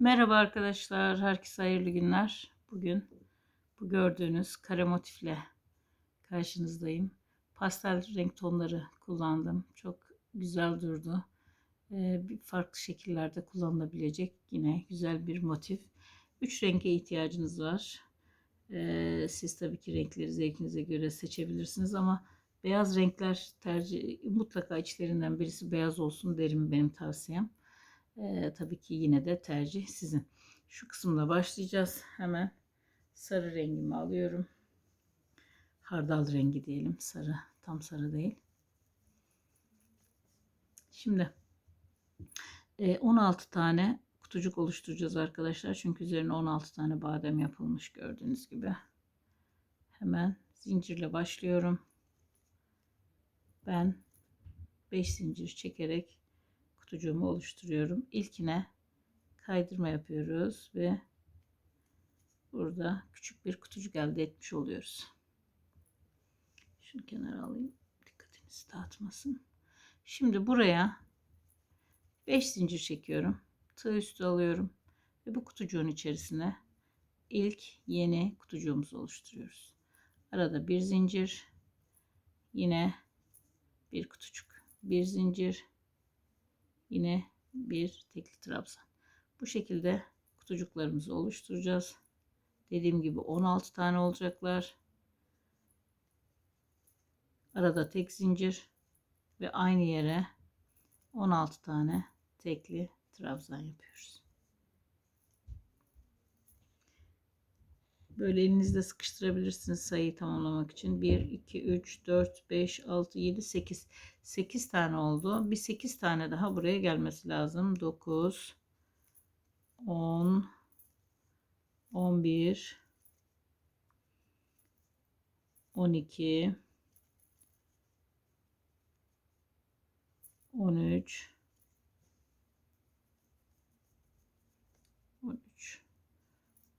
Merhaba arkadaşlar, herkese hayırlı günler. Bugün bu gördüğünüz kare motifle karşınızdayım. Pastel renk tonları kullandım. Çok güzel durdu. Ee, farklı şekillerde kullanılabilecek yine güzel bir motif. Üç renge ihtiyacınız var. Ee, siz tabii ki renkleri zevkinize göre seçebilirsiniz ama beyaz renkler tercih mutlaka içlerinden birisi beyaz olsun derim benim tavsiyem. Tabii ki yine de tercih sizin. Şu kısımla başlayacağız. Hemen sarı rengimi alıyorum. Hardal rengi diyelim. Sarı. Tam sarı değil. Şimdi 16 tane kutucuk oluşturacağız arkadaşlar. Çünkü üzerine 16 tane badem yapılmış gördüğünüz gibi. Hemen zincirle başlıyorum. Ben 5 zincir çekerek kutucuğumu oluşturuyorum. İlkine kaydırma yapıyoruz ve burada küçük bir kutucuk elde etmiş oluyoruz. Şunu kenara alayım. Dikkatinizi dağıtmasın. Şimdi buraya 5 zincir çekiyorum. Tığ üstü alıyorum ve bu kutucuğun içerisine ilk yeni kutucuğumuzu oluşturuyoruz. Arada bir zincir, yine bir kutucuk, bir zincir, yine bir tekli trabzan. Bu şekilde kutucuklarımızı oluşturacağız. Dediğim gibi 16 tane olacaklar. Arada tek zincir ve aynı yere 16 tane tekli trabzan yapıyoruz. Böyle elinizde sıkıştırabilirsiniz sayıyı tamamlamak için. 1, 2, 3, 4, 5, 6, 7, 8. 8 tane oldu. Bir 8 tane daha buraya gelmesi lazım. 9, 10, 11, 12, 13, 13,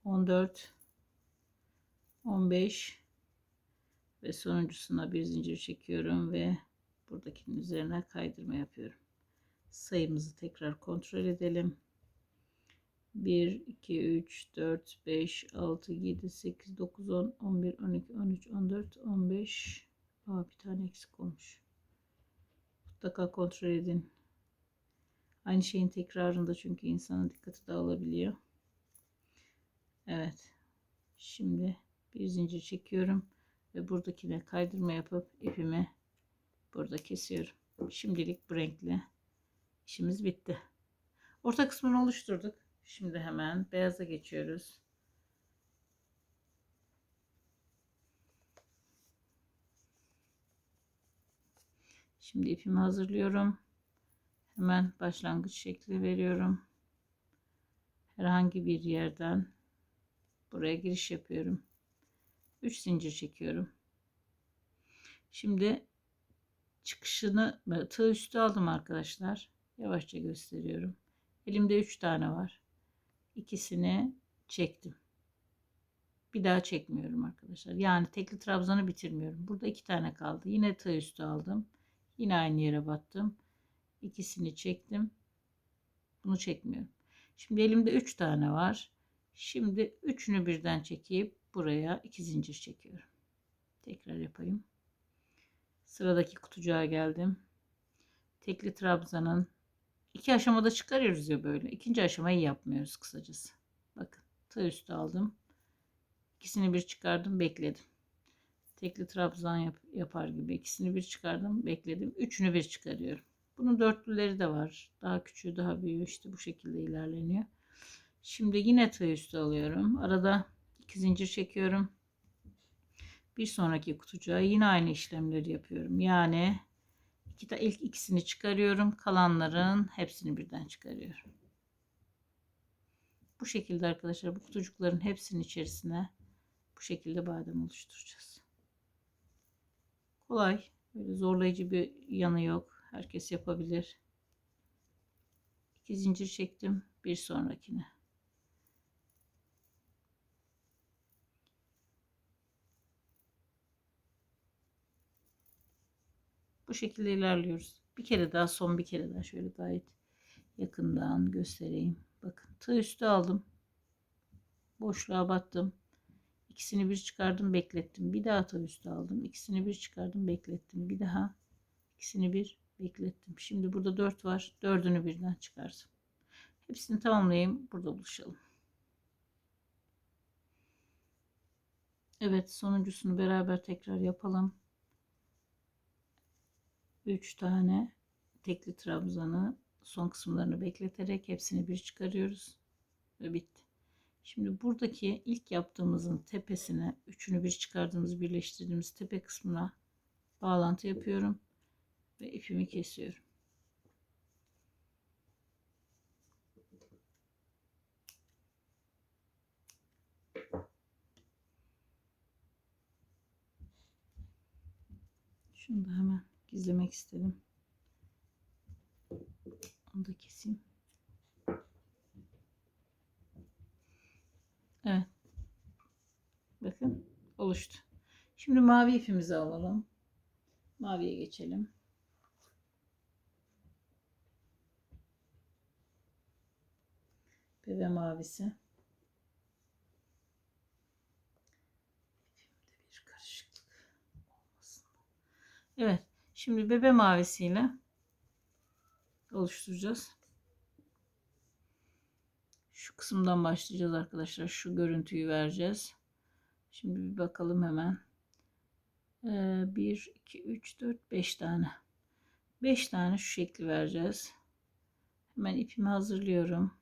14, 15 ve sonuncusuna bir zincir çekiyorum ve buradakinin üzerine kaydırma yapıyorum. Sayımızı tekrar kontrol edelim. 1, 2, 3, 4, 5, 6, 7, 8, 9, 10, 11, 12, 13, 14, 15. Aa, bir tane eksik olmuş. Mutlaka kontrol edin. Aynı şeyin tekrarında çünkü insanın dikkati dağılabiliyor. Evet. Şimdi bir zincir çekiyorum ve buradakine kaydırma yapıp ipimi burada kesiyorum. Şimdilik bu renkle işimiz bitti. Orta kısmını oluşturduk. Şimdi hemen beyaza geçiyoruz. Şimdi ipimi hazırlıyorum. Hemen başlangıç şekli veriyorum. Herhangi bir yerden buraya giriş yapıyorum. 3 zincir çekiyorum. Şimdi çıkışını tığ üstü aldım arkadaşlar. Yavaşça gösteriyorum. Elimde 3 tane var. İkisini çektim. Bir daha çekmiyorum arkadaşlar. Yani tekli trabzanı bitirmiyorum. Burada iki tane kaldı. Yine tığ üstü aldım. Yine aynı yere battım. İkisini çektim. Bunu çekmiyorum. Şimdi elimde 3 tane var. Şimdi üçünü birden çekip buraya iki zincir çekiyorum. Tekrar yapayım. Sıradaki kutucuğa geldim. Tekli trabzanın iki aşamada çıkarıyoruz ya böyle. İkinci aşamayı yapmıyoruz kısacası. Bakın tığ üstü aldım. İkisini bir çıkardım bekledim. Tekli trabzan yap, yapar gibi ikisini bir çıkardım bekledim. Üçünü bir çıkarıyorum. Bunun dörtlüleri de var. Daha küçüğü daha büyüğü işte bu şekilde ilerleniyor. Şimdi yine tığ üstü alıyorum. Arada 2 zincir çekiyorum. Bir sonraki kutucuğa yine aynı işlemleri yapıyorum. Yani iki de ilk ikisini çıkarıyorum. Kalanların hepsini birden çıkarıyorum. Bu şekilde arkadaşlar bu kutucukların hepsinin içerisine bu şekilde badem oluşturacağız. Kolay. Böyle zorlayıcı bir yanı yok. Herkes yapabilir. İki zincir çektim. Bir sonrakine. Bu şekilde ilerliyoruz. Bir kere daha son bir kere daha şöyle gayet yakından göstereyim. Bakın tığ üstü aldım. Boşluğa battım. İkisini bir çıkardım beklettim. Bir daha tığ üstü aldım. İkisini bir çıkardım beklettim. Bir daha ikisini bir beklettim. Şimdi burada 4 var. Dördünü birden çıkardım. Hepsini tamamlayayım. Burada buluşalım. Evet sonuncusunu beraber tekrar yapalım. 3 tane tekli trabzanı son kısımlarını bekleterek hepsini bir çıkarıyoruz ve bitti. Şimdi buradaki ilk yaptığımızın tepesine üçünü bir çıkardığımız birleştirdiğimiz tepe kısmına bağlantı yapıyorum ve ipimi kesiyorum. Şunu da hemen gizlemek istedim. Onu da keseyim. Evet. Bakın oluştu. Şimdi mavi ipimizi alalım. Maviye geçelim. Bebe mavisi. Evet. Şimdi bebe mavisiyle oluşturacağız. Şu kısımdan başlayacağız arkadaşlar. Şu görüntüyü vereceğiz. Şimdi bir bakalım hemen. 1, 2, 3, 4, 5 tane. 5 tane şu şekli vereceğiz. Hemen ipimi hazırlıyorum.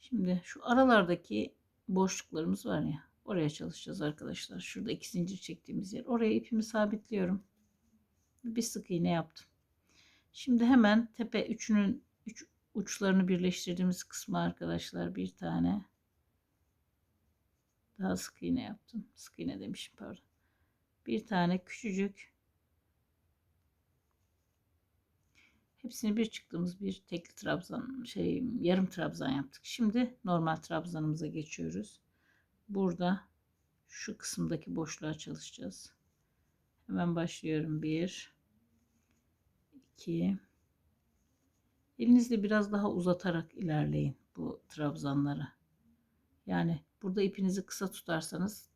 Şimdi şu aralardaki boşluklarımız var ya. Oraya çalışacağız arkadaşlar. Şurada iki zincir çektiğimiz yer. Oraya ipimi sabitliyorum. Bir sık iğne yaptım. Şimdi hemen tepe üçünün üç uçlarını birleştirdiğimiz kısmı arkadaşlar bir tane daha sık iğne yaptım. Sık iğne demişim pardon. Bir tane küçücük hepsini bir çıktığımız bir tekli trabzan şey yarım trabzan yaptık. Şimdi normal trabzanımıza geçiyoruz. Burada şu kısımdaki boşluğa çalışacağız. Hemen başlıyorum. 1 2 Elinizle biraz daha uzatarak ilerleyin bu trabzanları. Yani burada ipinizi kısa tutarsanız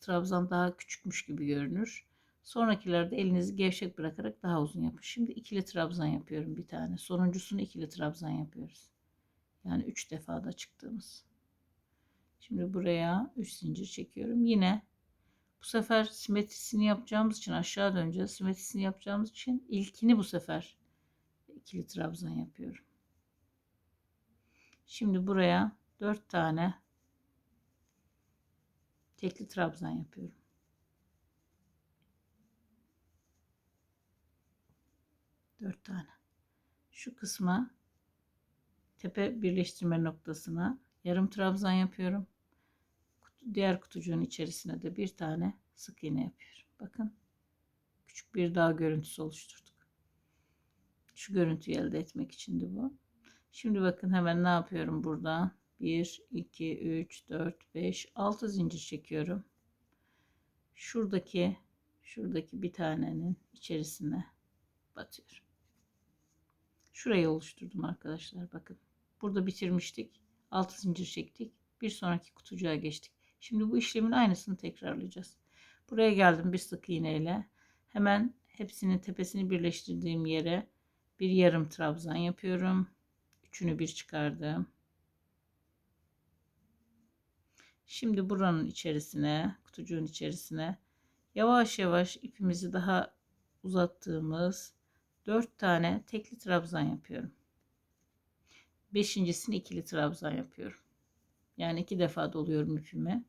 trabzan daha küçükmüş gibi görünür. Sonrakilerde elinizi gevşek bırakarak daha uzun yapın. Şimdi ikili trabzan yapıyorum bir tane. Sonuncusunu ikili trabzan yapıyoruz. Yani 3 defada çıktığımız. Şimdi buraya 3 zincir çekiyorum. Yine bu sefer simetrisini yapacağımız için aşağı döneceğiz. Simetrisini yapacağımız için ilkini bu sefer ikili trabzan yapıyorum. Şimdi buraya 4 tane tekli trabzan yapıyorum. Dört tane. Şu kısma tepe birleştirme noktasına yarım trabzan yapıyorum. Diğer kutucuğun içerisine de bir tane sık iğne yapıyorum. Bakın küçük bir dağ görüntüsü oluşturduk. Şu görüntüyü elde etmek içindi bu. Şimdi bakın hemen ne yapıyorum burada? 1, 2, 3, 4, 5, 6 zincir çekiyorum. Şuradaki şuradaki bir tanenin içerisine batıyorum. Şurayı oluşturdum arkadaşlar. Bakın. Burada bitirmiştik. 6 zincir çektik. Bir sonraki kutucuğa geçtik. Şimdi bu işlemin aynısını tekrarlayacağız. Buraya geldim bir sık iğneyle. Hemen hepsinin tepesini birleştirdiğim yere bir yarım trabzan yapıyorum. Üçünü bir çıkardım. Şimdi buranın içerisine, kutucuğun içerisine yavaş yavaş ipimizi daha uzattığımız 4 tane tekli trabzan yapıyorum. Beşincisini ikili trabzan yapıyorum. Yani iki defa doluyorum ipimi.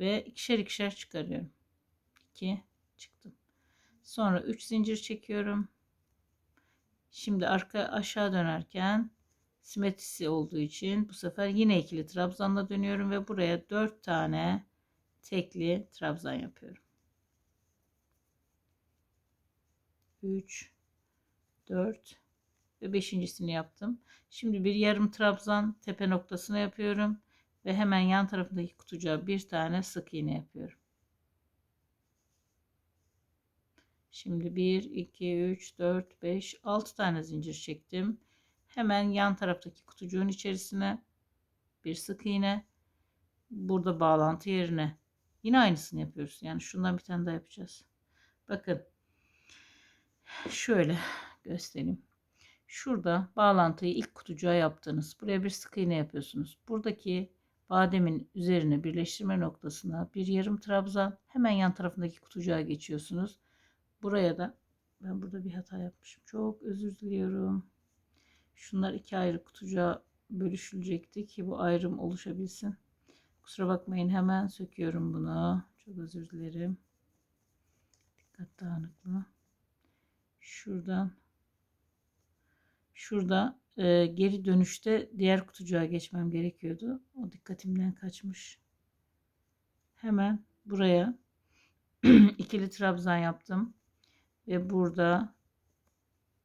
Ve ikişer ikişer çıkarıyorum. 2 çıktım. Sonra 3 zincir çekiyorum. Şimdi arka aşağı dönerken simetrisi olduğu için bu sefer yine ikili trabzanla dönüyorum ve buraya 4 tane tekli trabzan yapıyorum. 3 4 ve beşincisini yaptım. Şimdi bir yarım trabzan tepe noktasına yapıyorum ve hemen yan tarafındaki kutucuğa bir tane sık iğne yapıyorum. Şimdi 1, 2, 3, 4, 5, 6 tane zincir çektim. Hemen yan taraftaki kutucuğun içerisine bir sık iğne. Burada bağlantı yerine yine aynısını yapıyoruz. Yani şundan bir tane daha yapacağız. Bakın şöyle göstereyim. Şurada bağlantıyı ilk kutucuğa yaptınız. Buraya bir sık iğne yapıyorsunuz. Buradaki bademin üzerine birleştirme noktasına bir yarım trabzan hemen yan tarafındaki kutucuğa geçiyorsunuz. Buraya da ben burada bir hata yapmışım. Çok özür diliyorum. Şunlar iki ayrı kutucuğa bölüşülecekti ki bu ayrım oluşabilsin. Kusura bakmayın hemen söküyorum bunu. Çok özür dilerim. Dikkat dağınıklığı. Şuradan şurada e, geri dönüşte diğer kutucuğa geçmem gerekiyordu. O dikkatimden kaçmış. Hemen buraya ikili trabzan yaptım. Ve burada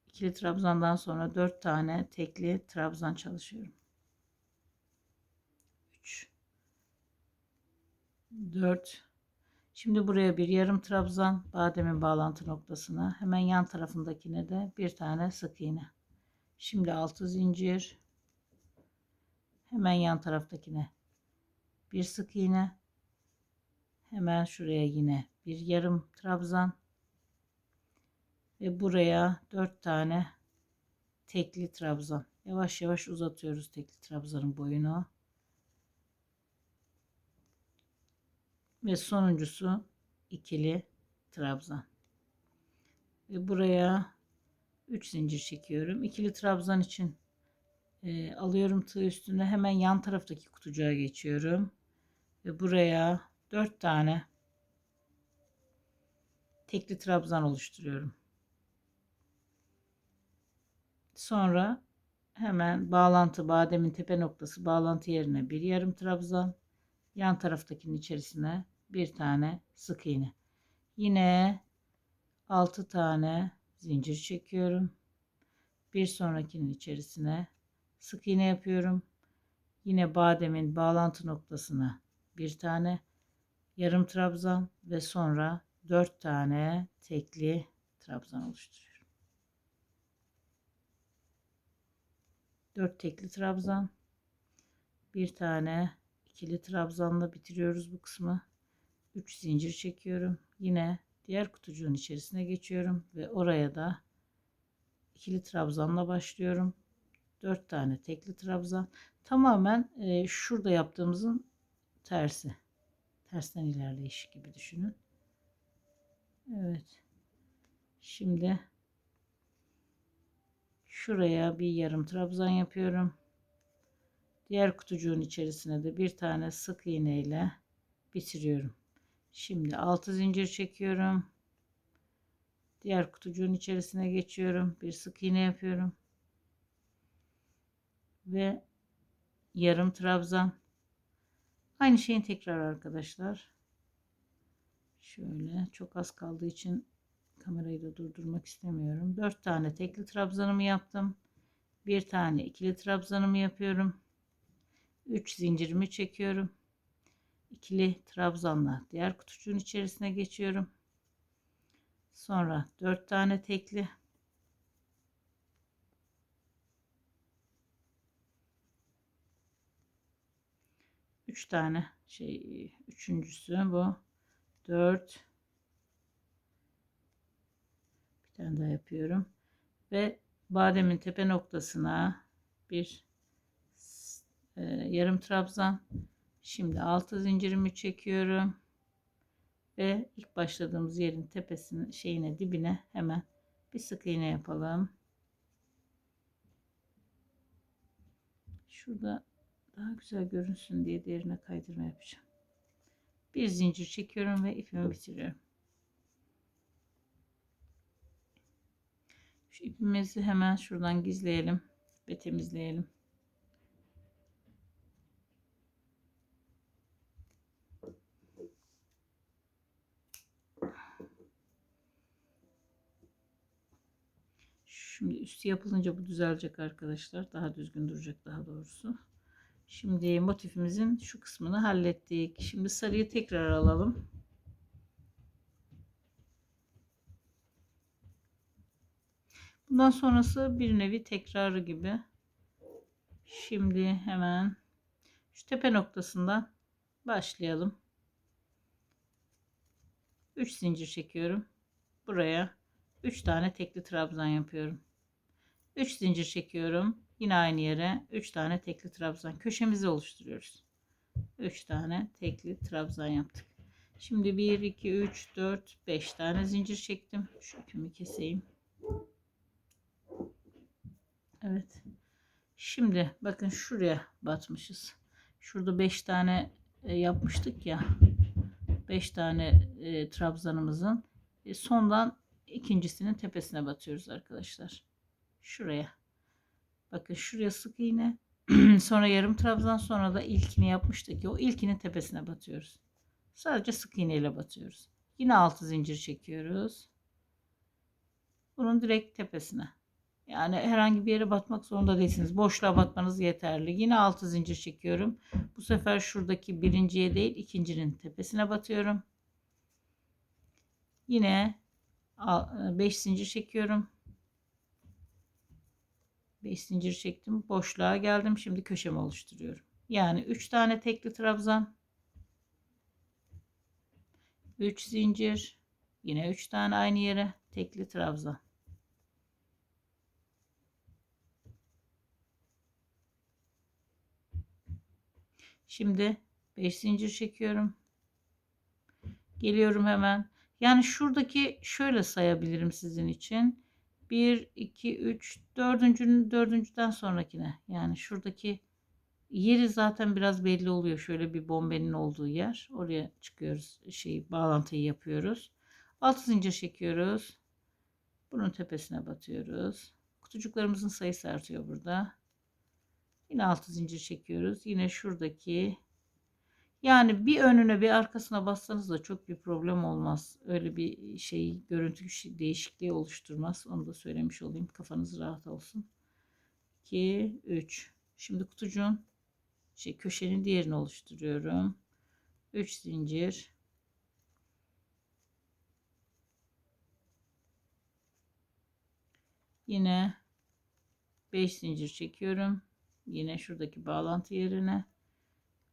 ikili trabzandan sonra 4 tane tekli trabzan çalışıyorum. 3 4 Şimdi buraya bir yarım trabzan bademin bağlantı noktasına hemen yan tarafındakine de bir tane sık iğne. Şimdi 6 zincir hemen yan taraftakine bir sık iğne hemen şuraya yine bir yarım trabzan ve buraya 4 tane tekli trabzan. Yavaş yavaş uzatıyoruz tekli trabzanın boyunu. Ve sonuncusu ikili trabzan. Ve buraya 3 zincir çekiyorum. İkili trabzan için e, alıyorum tığ üstüne hemen yan taraftaki kutucuğa geçiyorum. Ve buraya 4 tane tekli trabzan oluşturuyorum. Sonra hemen bağlantı bademin tepe noktası bağlantı yerine bir yarım trabzan yan taraftakinin içerisine bir tane sık iğne. Yine 6 tane zincir çekiyorum. Bir sonrakinin içerisine sık iğne yapıyorum. Yine bademin bağlantı noktasına bir tane yarım trabzan ve sonra 4 tane tekli trabzan oluşturuyorum. 4 tekli trabzan bir tane ikili trabzanla bitiriyoruz bu kısmı 3 zincir çekiyorum yine diğer kutucuğun içerisine geçiyorum ve oraya da ikili trabzanla başlıyorum. 4 tane tekli trabzan. Tamamen e, şurada yaptığımızın tersi. Tersten ilerleyiş gibi düşünün. Evet. Şimdi şuraya bir yarım trabzan yapıyorum. Diğer kutucuğun içerisine de bir tane sık iğne ile bitiriyorum. Şimdi 6 zincir çekiyorum. Diğer kutucuğun içerisine geçiyorum. Bir sık iğne yapıyorum. Ve yarım trabzan. Aynı şeyin tekrar arkadaşlar. Şöyle çok az kaldığı için kamerayı da durdurmak istemiyorum. 4 tane tekli trabzanımı yaptım. Bir tane ikili trabzanımı yapıyorum. 3 zincirimi çekiyorum. İkili trabzanla diğer kutucuğun içerisine geçiyorum. Sonra 4 tane tekli. Üç tane şey üçüncüsü bu. 4 bir tane daha yapıyorum. Ve bademin tepe noktasına bir e, yarım trabzan şimdi altı zincirimi çekiyorum. Ve ilk başladığımız yerin tepesine şeyine dibine hemen bir sık iğne yapalım. Şurada daha güzel görünsün diye derine kaydırma yapacağım. Bir zincir çekiyorum ve ipimi bitiriyorum. Şu ipimizi hemen şuradan gizleyelim ve temizleyelim. Şimdi üstü yapılınca bu düzelecek arkadaşlar. Daha düzgün duracak daha doğrusu. Şimdi motifimizin şu kısmını hallettik. Şimdi sarıyı tekrar alalım. Bundan sonrası bir nevi tekrarı gibi. Şimdi hemen şu tepe noktasından başlayalım. 3 zincir çekiyorum. Buraya 3 tane tekli trabzan yapıyorum. 3 zincir çekiyorum. Yine aynı yere 3 tane tekli trabzan köşemizi oluşturuyoruz. 3 tane tekli trabzan yaptık. Şimdi 1 2 3 4 5 tane zincir çektim. Şu ipimi keseyim. Evet. Şimdi bakın şuraya batmışız. Şurada 5 tane e, yapmıştık ya. 5 tane e, trabzanımızın e, sondan ikincisinin tepesine batıyoruz arkadaşlar. Şuraya. Bakın şuraya sık iğne. sonra yarım trabzan sonra da ilkini yapmıştık o ilkinin tepesine batıyoruz. Sadece sık iğne ile batıyoruz. Yine 6 zincir çekiyoruz. Bunun direkt tepesine. Yani herhangi bir yere batmak zorunda değilsiniz. Boşluğa batmanız yeterli. Yine 6 zincir çekiyorum. Bu sefer şuradaki birinciye değil ikincinin tepesine batıyorum. Yine 5 zincir çekiyorum. 5 zincir çektim. Boşluğa geldim. Şimdi köşemi oluşturuyorum. Yani 3 tane tekli trabzan. 3 zincir. Yine 3 tane aynı yere tekli trabzan. Şimdi 5 zincir çekiyorum. Geliyorum hemen. Yani şuradaki şöyle sayabilirim sizin için. 1, 2, 3, dördüncünün dördüncüden sonrakine. Yani şuradaki yeri zaten biraz belli oluyor. Şöyle bir bombenin olduğu yer. Oraya çıkıyoruz. Şey bağlantıyı yapıyoruz. 6 zincir çekiyoruz. Bunun tepesine batıyoruz. Kutucuklarımızın sayısı artıyor burada. Yine 6 zincir çekiyoruz. Yine şuradaki yani bir önüne bir arkasına bassanız da çok bir problem olmaz. Öyle bir şey görüntü değişikliği oluşturmaz. Onu da söylemiş olayım. Kafanız rahat olsun. 2 3 Şimdi kutucuğun şey köşenin diğerini oluşturuyorum. 3 zincir. Yine 5 zincir çekiyorum. Yine şuradaki bağlantı yerine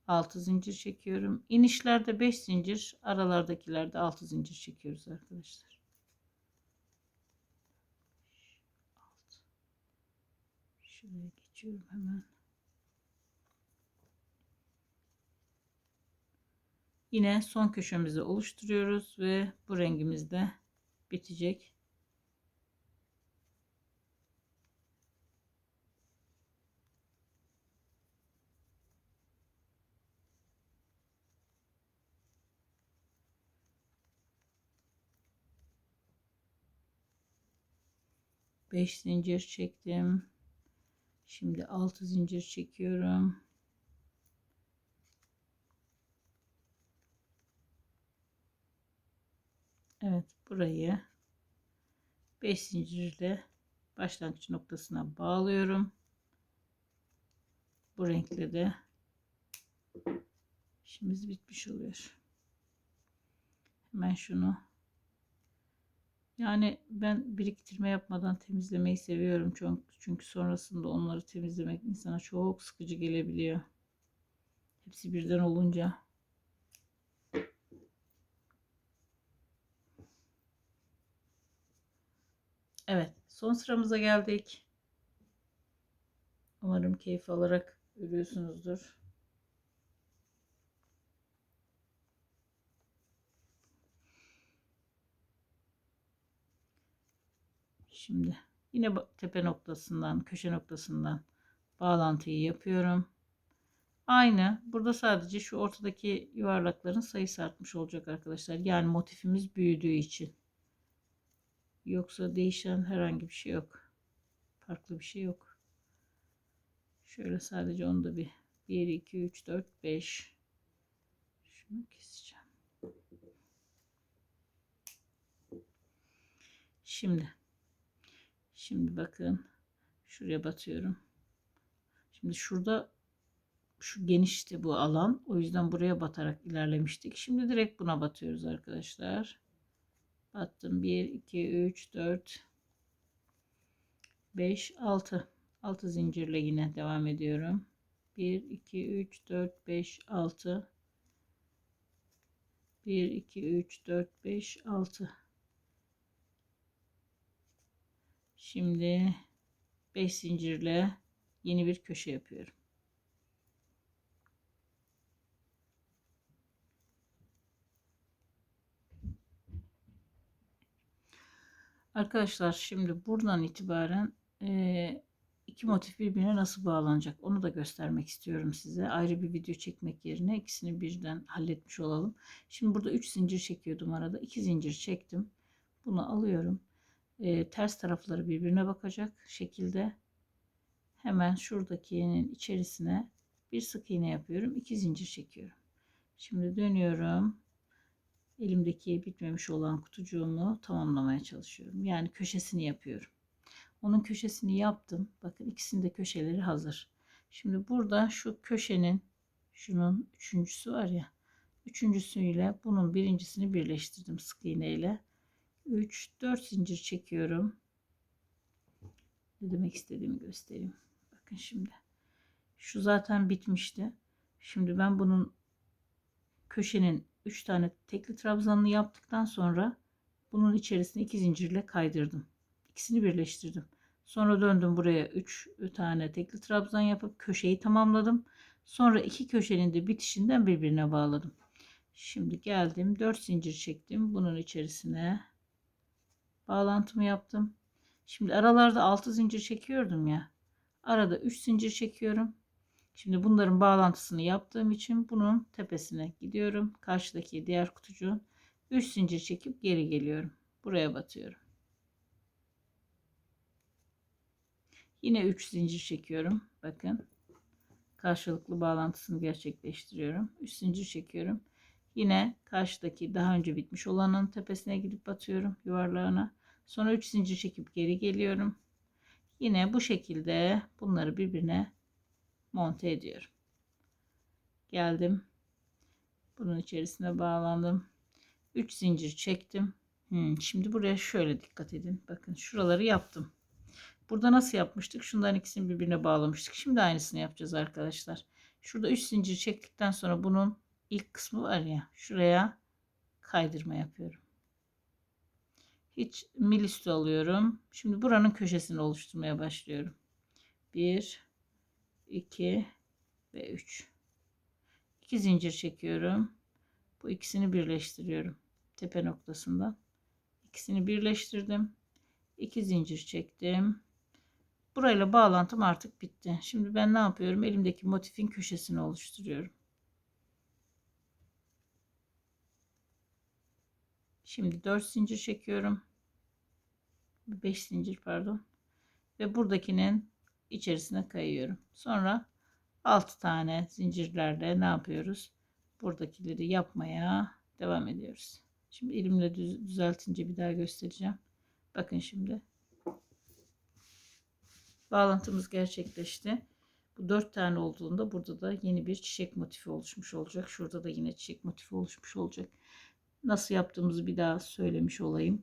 6 zincir çekiyorum. İnişlerde 5 zincir, aralardakilerde 6 zincir çekiyoruz arkadaşlar. Şuraya geçiyorum hemen. Yine son köşemizi oluşturuyoruz ve bu rengimiz de bitecek. Beş zincir çektim. Şimdi altı zincir çekiyorum. Evet burayı 5 zincirle başlangıç noktasına bağlıyorum. Bu renkle de işimiz bitmiş oluyor. Hemen şunu yani ben biriktirme yapmadan temizlemeyi seviyorum çok çünkü sonrasında onları temizlemek insana çok sıkıcı gelebiliyor. Hepsi birden olunca. Evet, son sıramıza geldik. Umarım keyif alarak örüyorsunuzdur. Şimdi yine tepe noktasından, köşe noktasından bağlantıyı yapıyorum. Aynı. Burada sadece şu ortadaki yuvarlakların sayısı artmış olacak arkadaşlar. Yani motifimiz büyüdüğü için. Yoksa değişen herhangi bir şey yok. Farklı bir şey yok. Şöyle sadece onu da bir 1, 2, 3, 4, 5 şunu keseceğim. Şimdi şimdi bakın şuraya batıyorum. Şimdi şurada şu genişti bu alan. O yüzden buraya batarak ilerlemiştik. Şimdi direkt buna batıyoruz arkadaşlar battım 1 2 3 4 5 6 6 zincirle yine devam ediyorum 1 2 3 4 5 6 1 2 3 4 5 6 şimdi 5 zincirle yeni bir köşe yapıyorum Arkadaşlar şimdi buradan itibaren e, iki motif birbirine nasıl bağlanacak onu da göstermek istiyorum size. Ayrı bir video çekmek yerine ikisini birden halletmiş olalım. Şimdi burada 3 zincir çekiyordum arada. 2 zincir çektim. Bunu alıyorum. E, ters tarafları birbirine bakacak şekilde hemen şuradakinin içerisine bir sık iğne yapıyorum. 2 zincir çekiyorum. Şimdi dönüyorum elimdeki bitmemiş olan kutucuğumu tamamlamaya çalışıyorum. Yani köşesini yapıyorum. Onun köşesini yaptım. Bakın ikisinde köşeleri hazır. Şimdi burada şu köşenin şunun üçüncüsü var ya. Üçüncüsüyle bunun birincisini birleştirdim sık iğne ile. 3 4 zincir çekiyorum. Ne demek istediğimi göstereyim. Bakın şimdi. Şu zaten bitmişti. Şimdi ben bunun köşenin 3 tane tekli trabzanını yaptıktan sonra bunun içerisine 2 zincirle kaydırdım. İkisini birleştirdim. Sonra döndüm buraya 3 tane tekli trabzan yapıp köşeyi tamamladım. Sonra iki köşenin de bitişinden birbirine bağladım. Şimdi geldim 4 zincir çektim. Bunun içerisine bağlantımı yaptım. Şimdi aralarda 6 zincir çekiyordum ya. Arada 3 zincir çekiyorum. Şimdi bunların bağlantısını yaptığım için bunun tepesine gidiyorum. Karşıdaki diğer kutucuğun 3 zincir çekip geri geliyorum. Buraya batıyorum. Yine 3 zincir çekiyorum. Bakın. Karşılıklı bağlantısını gerçekleştiriyorum. 3 zincir çekiyorum. Yine karşıdaki daha önce bitmiş olanın tepesine gidip batıyorum yuvarlağına. Sonra 3 zincir çekip geri geliyorum. Yine bu şekilde bunları birbirine monte ediyorum. Geldim. Bunun içerisine bağlandım. 3 zincir çektim. Hmm, şimdi buraya şöyle dikkat edin. Bakın şuraları yaptım. Burada nasıl yapmıştık? Şundan ikisini birbirine bağlamıştık. Şimdi aynısını yapacağız arkadaşlar. Şurada 3 zincir çektikten sonra bunun ilk kısmı var ya. Şuraya kaydırma yapıyorum. Hiç mil üstü alıyorum. Şimdi buranın köşesini oluşturmaya başlıyorum. 1 2 ve 3. 2 zincir çekiyorum. Bu ikisini birleştiriyorum. Tepe noktasından. İkisini birleştirdim. 2 zincir çektim. Burayla bağlantım artık bitti. Şimdi ben ne yapıyorum? Elimdeki motifin köşesini oluşturuyorum. Şimdi 4 zincir çekiyorum. 5 zincir pardon. Ve buradakinin içerisine kayıyorum. Sonra 6 tane zincirlerle ne yapıyoruz? Buradakileri yapmaya devam ediyoruz. Şimdi elimle düz, düzeltince bir daha göstereceğim. Bakın şimdi. Bağlantımız gerçekleşti. Bu dört tane olduğunda burada da yeni bir çiçek motifi oluşmuş olacak. Şurada da yine çiçek motifi oluşmuş olacak. Nasıl yaptığımızı bir daha söylemiş olayım.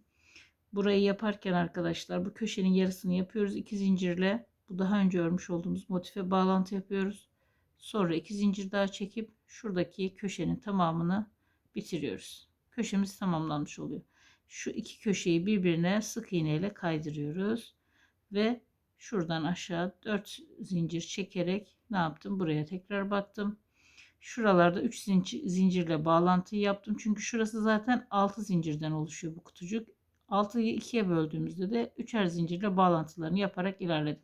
Burayı yaparken arkadaşlar bu köşenin yarısını yapıyoruz. iki zincirle bu daha önce örmüş olduğumuz motife bağlantı yapıyoruz. Sonra iki zincir daha çekip şuradaki köşenin tamamını bitiriyoruz. Köşemiz tamamlanmış oluyor. Şu iki köşeyi birbirine sık iğne ile kaydırıyoruz ve şuradan aşağı 4 zincir çekerek ne yaptım? Buraya tekrar battım. Şuralarda 3 zincir, zincirle bağlantıyı yaptım. Çünkü şurası zaten 6 zincirden oluşuyor bu kutucuk. 6'yı 2'ye böldüğümüzde de 3'er zincirle bağlantılarını yaparak ilerledim.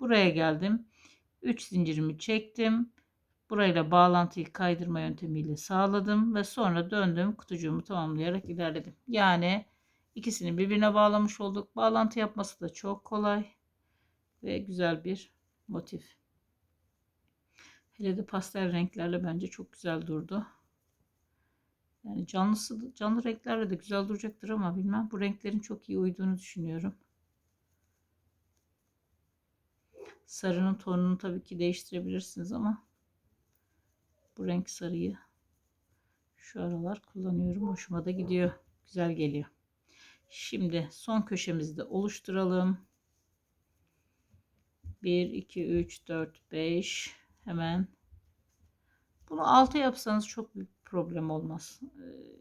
Buraya geldim. 3 zincirimi çektim. Burayla bağlantıyı kaydırma yöntemiyle sağladım ve sonra döndüm kutucuğumu tamamlayarak ilerledim. Yani ikisini birbirine bağlamış olduk. Bağlantı yapması da çok kolay ve güzel bir motif. Hele de pastel renklerle bence çok güzel durdu. Yani canlısı canlı renklerle de güzel duracaktır ama bilmem bu renklerin çok iyi uyduğunu düşünüyorum. Sarının tonunu tabii ki değiştirebilirsiniz ama bu renk sarıyı şu aralar kullanıyorum. Hoşuma da gidiyor. Güzel geliyor. Şimdi son köşemizi de oluşturalım. 1, 2, 3, 4, 5 hemen. Bunu 6 yapsanız çok büyük problem olmaz. Ee,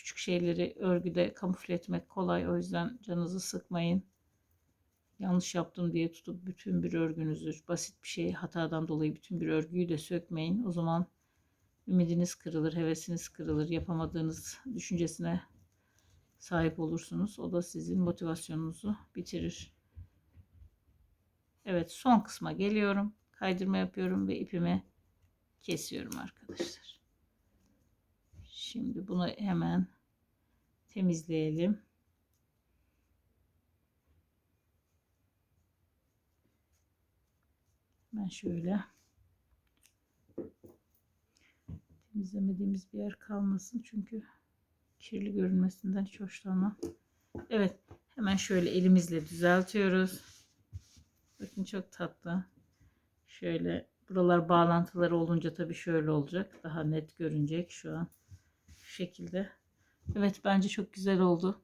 Küçük şeyleri örgüde kamufle etmek kolay. O yüzden canınızı sıkmayın. Yanlış yaptım diye tutup bütün bir örgünüzü basit bir şey hatadan dolayı bütün bir örgüyü de sökmeyin. O zaman ümidiniz kırılır, hevesiniz kırılır, yapamadığınız düşüncesine sahip olursunuz. O da sizin motivasyonunuzu bitirir. Evet son kısma geliyorum. Kaydırma yapıyorum ve ipimi kesiyorum arkadaşlar. Şimdi bunu hemen temizleyelim. Ben şöyle temizlemediğimiz bir yer kalmasın çünkü kirli görünmesinden hiç hoşlanmam. Evet hemen şöyle elimizle düzeltiyoruz. Bakın çok tatlı. Şöyle buralar bağlantıları olunca tabii şöyle olacak. Daha net görünecek şu an. Şu şekilde. Evet bence çok güzel oldu.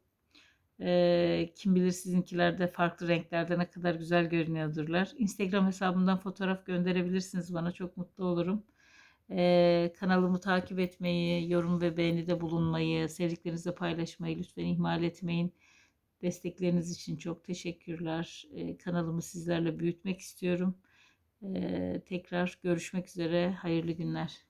Ee, kim bilir sizinkilerde farklı renklerde ne kadar güzel görünüyordurlar. Instagram hesabımdan fotoğraf gönderebilirsiniz bana. Çok mutlu olurum. Ee, kanalımı takip etmeyi, yorum ve beğenide bulunmayı, sevdiklerinizle paylaşmayı lütfen ihmal etmeyin. Destekleriniz için çok teşekkürler. Ee, kanalımı sizlerle büyütmek istiyorum. Tekrar görüşmek üzere. Hayırlı günler.